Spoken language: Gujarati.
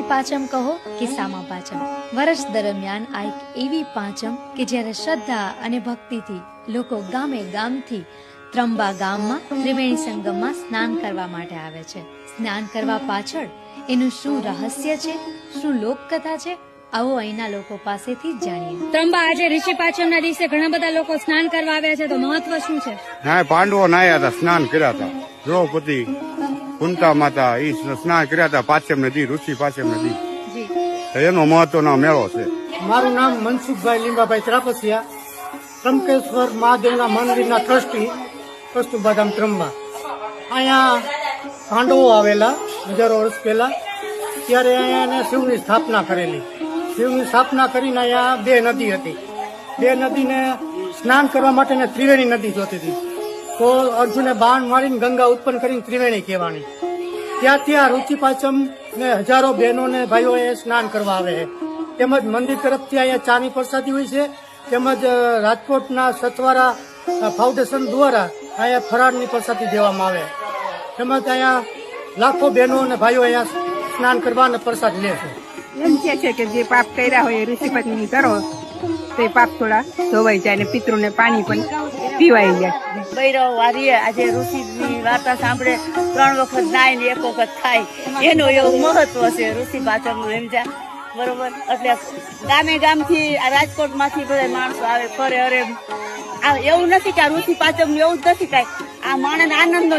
ઋષિ પાંચમ કહો કે સામા પાંચમ. વર્ષ દરમિયાન આ એક એવી પાંચમ કે જ્યારે શ્રદ્ધા અને ભક્તિથી લોકો ગામે ગામથી ત્રંબા ગામમાં ત્રિવેણી સંગમમાં સ્નાન કરવા માટે આવે છે. સ્નાન કરવા પાછળ એનું શું રહસ્ય છે શું લોકકથા છે આવો અહીંના લોકો પાસેથી જાણીએ. ત્રંબા આજે ઋષિ પાંચમના દિવસે ઘણા બધા લોકો સ્નાન કરવા આવ્યા છે તો મહત્વ શું છે? ના પાંડવો નાયા હતા સ્નાન કર્યા હતા. દ્રૌપદી કુંતા માતા એ સ્નાન કર્યા હતા પાછેમ નદી ઋષિ પાછેમ નદી તો એનો મહત્વનો મેળો છે. મારું નામ મનસુખભાઈ લીંબાભાઈ ત્રાપસિયા ત્રંકેશ્વર મહાદેવના મંદિરના ટ્રસ્ટી કસ્તુરબાધામ ત્રંબા. અહીંયા પાંડવો આવેલા હજારો વર્ષ પહેલા ત્યારે અહીંયા એને શિવની સ્થાપના કરેલી. શિવની સ્થાપના કરીને અહીંયા બે નદી હતી. બે નદીને સ્નાન કરવા માટેને ત્રિવેણી નદી જોતી હતી. તો અર્જુને બાણ મારીને ગંગા ઉત્પન્ન કરીને ત્રિવેણી કહેવાની. ત્યાંથી આ રુચિ પાંચમ ને હજારો બહેનો ને ભાઈઓ એ સ્નાન કરવા આવે છે. તેમજ મંદિર તરફથી અહીંયા ચાની પ્રસાદી હોય છે. તેમજ રાજકોટના સતવારા ફાઉન્ડેશન દ્વારા અહીંયા ફરાળની પ્રસાદી દેવામાં આવે. તેમજ અહીંયા લાખો બહેનો અને ભાઈઓ અહીંયા સ્નાન કરવા અને પ્રસાદ લે છે. એમ કે છે કે જે પાપ કર્યા હોય એ ઋષિપત્ની કરો તો પાપ થોડા ધોવાઈ જાય ને પિતૃને પાણી પણ પીવાઈ જાય. બૈરવ વારીએ આજે ઋષિની વાર્તા સાંભળે. ત્રણ વખત નાય ને એક વખત ખાય. એનું એવું મહત્વ છે ઋષિ પાચમનું એમ જા. બરોબર? એટલે ગામે ગામથી આ રાજકોટમાંથી બધા માણસો આવે, ફરે, અરે. આ એવું નથી કે આ ઋષિ પાચમ એવું જ નથી કાંઈ. આ માણસ આનંદનો